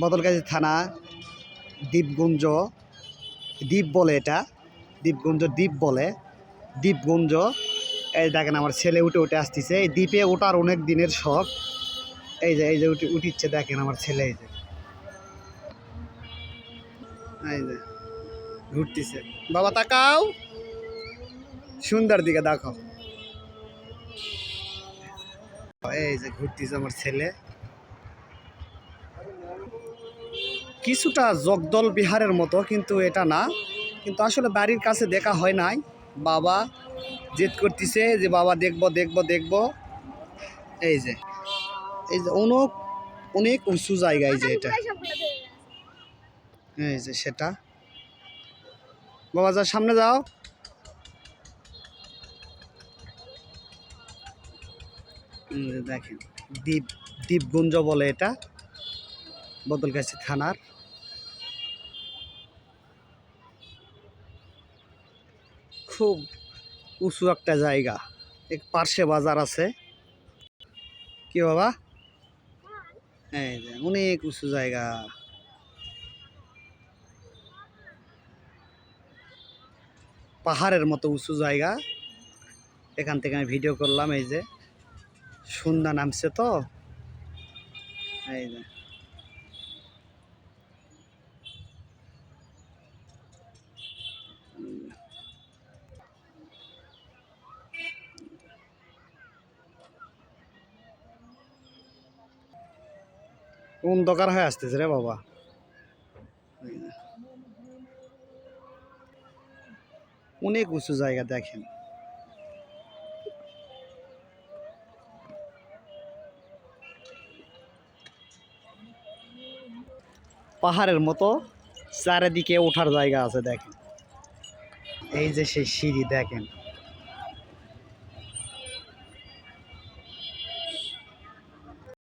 বদলগাছি থানা, দ্বীপগুঞ্জ, দ্বীপ বলে এটা, দ্বীপগুঞ্জ দ্বীপ বলে, দ্বীপগুঞ্জ। এই দেখেন আমার ছেলে উঠে উঠে আসতেছে। এই দ্বীপে ওঠার অনেক দিনের শখ। এই যে এই যে উঠে, উঠিচ্ছে দেখেন আমার ছেলে এই যে। এই যে, ঘুরতেছে। বাবা তাকাও। সুন্দর দিকে দেখো। এই যে, ঘুরতেছে আমার ছেলে। কিছুটা জগদল বিহারের মতো, কিন্তু এটা না। কিন্তু আসলে বাড়ির কাছে দেখা হয় নাই। বাবা জেদ করতেছে যে, বাবা, দেখব দেখব, দেখব। এই যে এই যে অনেক অনেক উঁচু জায়গায় যে এটা। এই যে সেটা। বাবা যা সামনে যাও। দেখেন, দ্বীপ, দ্বীপগুঞ্জ বলে এটা। বদলগাছি থানার। খুব উঁচু একটা জায়গা, এক পার্শ্বে বাজার আছে। কি বাবা? এই যে, অনেক উঁচু জায়গা। পাহাড়ের মতো উঁচু জায়গা। এখান থেকে আমি ভিডিও করলাম, এই যে। সন্ধ্যা নামছে তো। এই যে। অন্ধকার হয়ে আসতেছে রে বাবা। অনেক উঁচু জায়গা দেখেন। পাহাড়ের মতো চারিদিকে ওঠার জায়গা আছে দেখেন। এই যে সেই সিঁড়ি দেখেন।